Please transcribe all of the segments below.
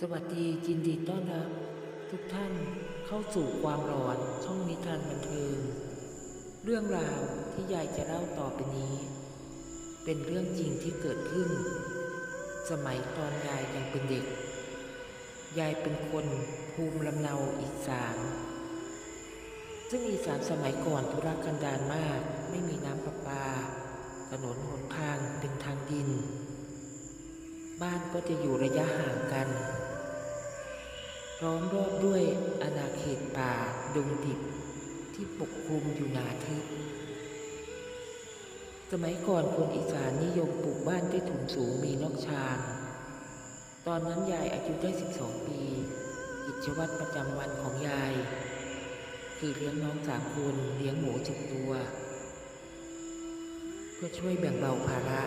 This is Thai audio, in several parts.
สวัสดียินดีต้อนรับ ทุกท่านเข้าสู่ความร้อนช่องนิทานบันเทิง เรื่องราวที่ยายจะเล่าต่อไปนี้ เป็นเรื่องจริงที่เกิดขึ้น สมัยตอนยายยังเป็นเด็ก ยายเป็นคนภูมิลำเนาอีสานซึ่งอีสานสมัยก่อนธุรกันดารมาก ไม่มีน้ำประปา ถนนหนทางเป็นทางดิน บ้านก็จะอยู่ระยะห่างกัน ล้อมรอบด้วยอาณาเขตป่าดงดิบที่ปกคลุมอยู่หนาทึบสมัยก่อนคนอีสานนิยมปลูกบ้านด้วยถุนสูงมีนอกชานตอนนั้นยายอายุได้ 12 ปี กิจวัตรประจำวันของยาย คือเลี้ยงน้องสามคนเลี้ยงหมูสิบตัว เพื่อช่วยแบ่งเบาภาระ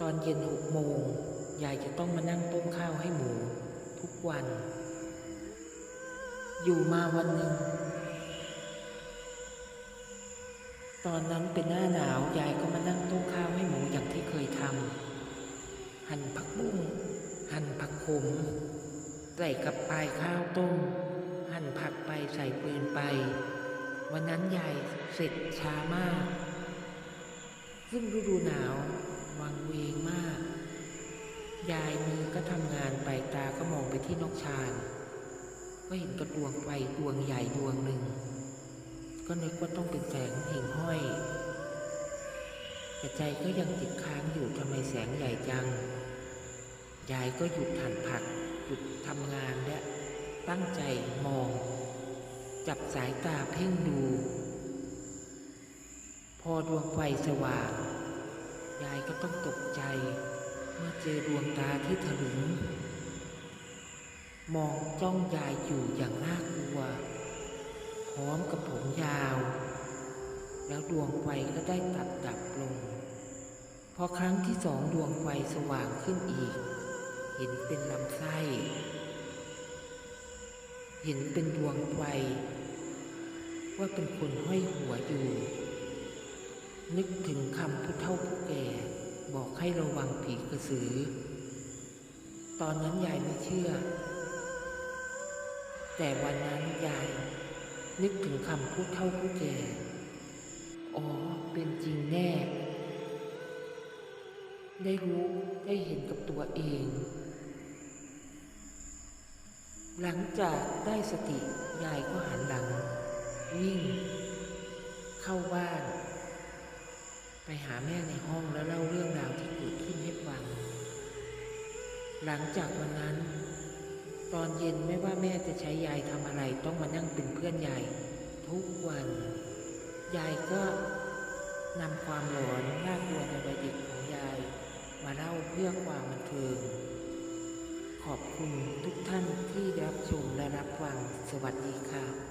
ตอนเย็นหกโมงยายจะต้องมานั่งต้มข้าวให้หมู ทุกวัน อยู่มาวันหนึ่ง ตอนนั้นเป็นหน้าหนาวยายก็มานั่งต้มข้าวให้หมูอย่างที่เคยทำหั่นผักบุ้งหั่นผักขมใส่กับปลายข้าวต้ม หั่นผักไปใส่ปืนไป วันนั้นยายเสร็จช้ามาก ซึ่งฤดูหนาววังเว ที่นกชานก็เห็นกระดวงไฟดวงใหญ่ดวงหนึ่ง ก็นึกว่าต้องเป็นแสงหิ่งห้อยแต่ใจก็ยังติดค้างอยู่ทำไมแสงใหญ่จัง ยายก็หยุดหั่นผักหยุดทำงานและตั้งใจมอง จับสายตาเพ่งดู พอดวงไฟสว่าง ยายก็ต้องตกใจ เมื่อเจอดวงตาที่ถลึง มองจ้องยายอยู่อย่างน่ากลัว พร้อมกับผมยาว แล้วดวงไฟก็ได้ตัดดับลง พอครั้งที่สองดวงไฟสว่างขึ้นอีก เห็นเป็นลำไส้ เห็นเป็นดวงไฟ ว่าเป็นคนห้อยหัวอยู่ นึกถึงคำผู้เฒ่าผู้แก่บอกให้ระวังผีกระสือ ตอนนั้นยายไม่เชื่อ แต่วันนั้นยาย นึกถึงคำผู้เฒ่าผู้แก่ อ๋อ เป็นจริงแน่ ได้รู้ได้เห็นกับตัวเอง หลังจากได้สติยายก็หันหลัง วิ่ง เข้าบ้าน ไปหาแม่ในห้องแล้วเล่าเรื่องราวที่เกิดขึ้นให้ฟัง หลังจากวันนั้น ตอนเย็นไม่ว่าแม่จะใช้ยายทำอะไรต้องมานั่งเป็นเพื่อนยายทุกวัน ยายก็นำความหลอนน่ากลัวในวัยเด็กของยาย มาเล่าเพื่อความบันเทิง ขอบคุณทุกท่านที่รับชมและรับฟัง สวัสดีค่ะ